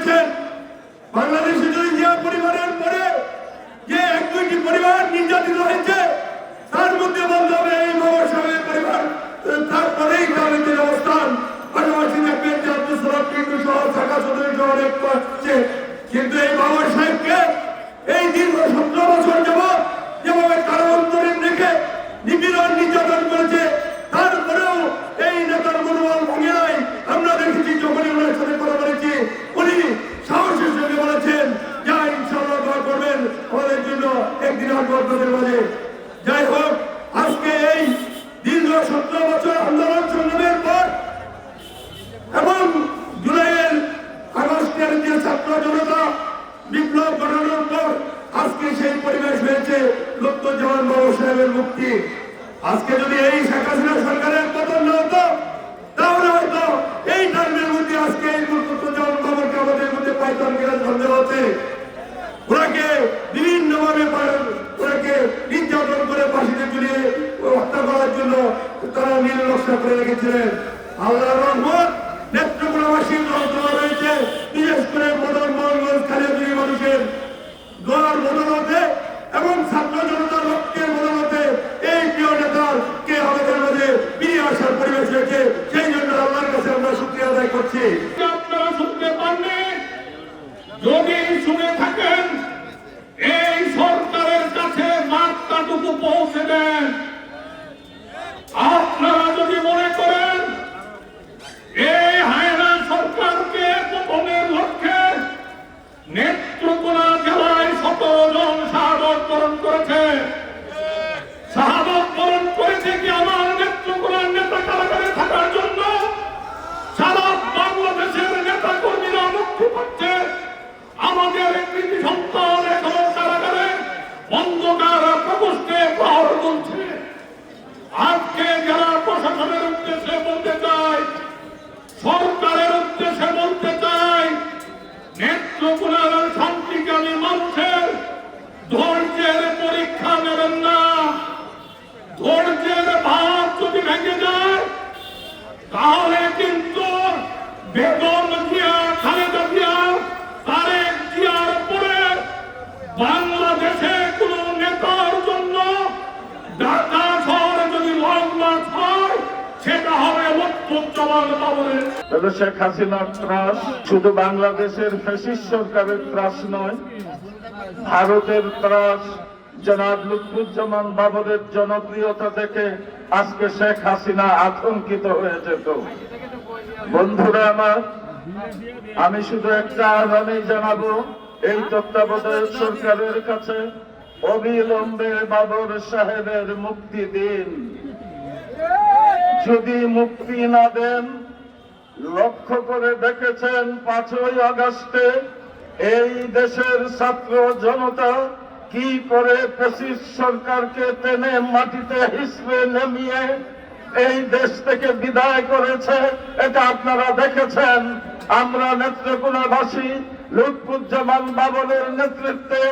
করেছেন বাংলাদেশে যদি জিয়া পরিবারের পরে যে এক দুইটি পরিবার নির্যাতিত হয়েছে, তার মধ্যে বলতে হবে এই মামা সাহেবের পরিবার। তারপরেই গ্রামীণদের অবস্থান। পাশাপাশি দেখবেন যে আব্দুল সালাম কিন্তু সহ ঢাকা সদরের অনেক কিন্তু এই বাবা সাহেবকে সতেরো বছর আন্দোলন সংগ্রামের পর এবং জুলাইয়ের আগস্টের যে ছাত্র জনতা বিপ্লব ঘটানোর পর আজকে সেই পরিবেশ হয়েছে লক্ষ্মণ বাবু সাহেবের মুক্তি। আজকে যদি এই শেখ হাসিনা সরকারের পতন না হতো যে চলছে আজকে যারা প্রশাসনের উদ্দেশ্যে বলতে চাই সরকারের উদ্দেশ্যে বলতে চাই নেত্রকোনার শান্তিকামী মানুষের ধৈর্যের পরীক্ষা নেবেন না। ধৈর্যের ভাব যদি ভেঙে যায়, তাহলে কিন্তু বেগম শেখ হাসিনার ত্রাস শুধু বাংলাদেশের সরকারের ত্রাস নয়, ভারতের ত্রাস জনাব লুৎফুজ্জামান বাবরের জনপ্রিয়তা দেখে আজকে শেখ হাসিনা আতঙ্কিত হয়ে যেত। বন্ধুরা আমার, আমি শুধু একটা আহ্বানই জানাব, এই তত্ত্বাবধায়ক সরকারের কাছে অবিলম্বে বাবর সাহেবের মুক্তি দিন। যদি মুক্তি না দেন, লক্ষ্য করে দেখেছেন পাঁচই আগস্টে এই দেশের ছাত্র জনতা কি করে ফ্যাসিস্ট সরকারকে টেনে মাটিতে হিসড়ে নেমিয়ে এই দেশ থেকে বিদায় করেছে, এটা আপনারা দেখেছেন। আমরা নেত্রকোনাবাসী লুৎফুজ্জামান বাবরের নেতৃত্বে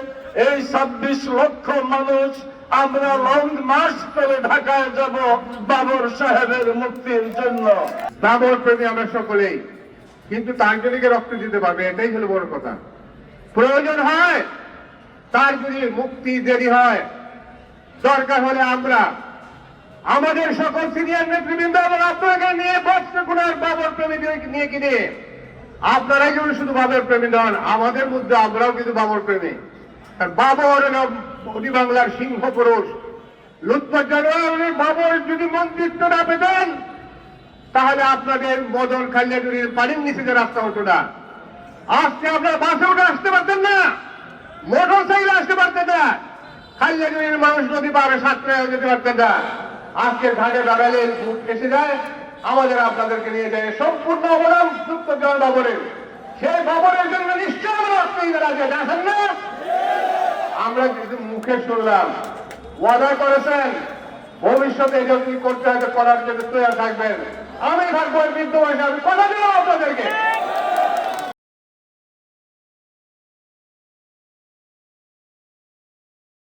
এই ছাব্বিশ লক্ষ মানুষ আমরা লং মার্চ করে ঢাকায় যাব বাবর সাহেবের মুক্তির জন্য। বাবর প্রেমী আমরা সকলেই, কিন্তু তার জন্য রক্ত দিতে পারবে, এটাই হলো বড় কথা। প্রয়োজন হয় তার যদি মুক্তি দেরি হয়। দরকার হলে আমরা, আমাদের সকল সিনিয়র নেতৃবৃন্দ এবং আপনাকে নিয়ে বস্ত্র গুণার বাবর প্রেমীদের নিয়ে কিনে আপনারাই যেমন শুধু বাবর প্রেমী নন, আমাদের মধ্যে আমরাও কিন্তু বাবর প্রেমী। বাবর অতি বাংলার সিংহ পুরুষ। লুৎফুজ্জামান বাবর যদি মন্ত্রিত্ব না পেতেন, তাহলে আপনাদের মদন খালিয়াজুরির পানির নিচে যে রাস্তা হতো না। আজকে আপনার বাসে উঠে আসতে পারতেন না মোটর সাইকেলে আসতে পারতেন না। খালিয়াজুরির মানুষ নদী পারে সাতটায় যেতে পারতেন না। আজকে ঘাটে দাঁড়ালে এসে যায়। আমাদের আপনাদেরকে নিয়ে যায় সম্পূর্ণ অবদান জয় বাবরের সেই বাবরের জন্য নিশ্চয় আমরা রক্ত দিতে রাজি আছি। আসেন না আমরা মুখে শুনলাম। ওয়াদা করেছেন, ভবিষ্যতে যদি করতে হয় করার জন্য তৈরি থাকবেন। আমি থাকব বৃদ্ধ বয়সে। আমি কথা দিলাম আপনাদেরকে।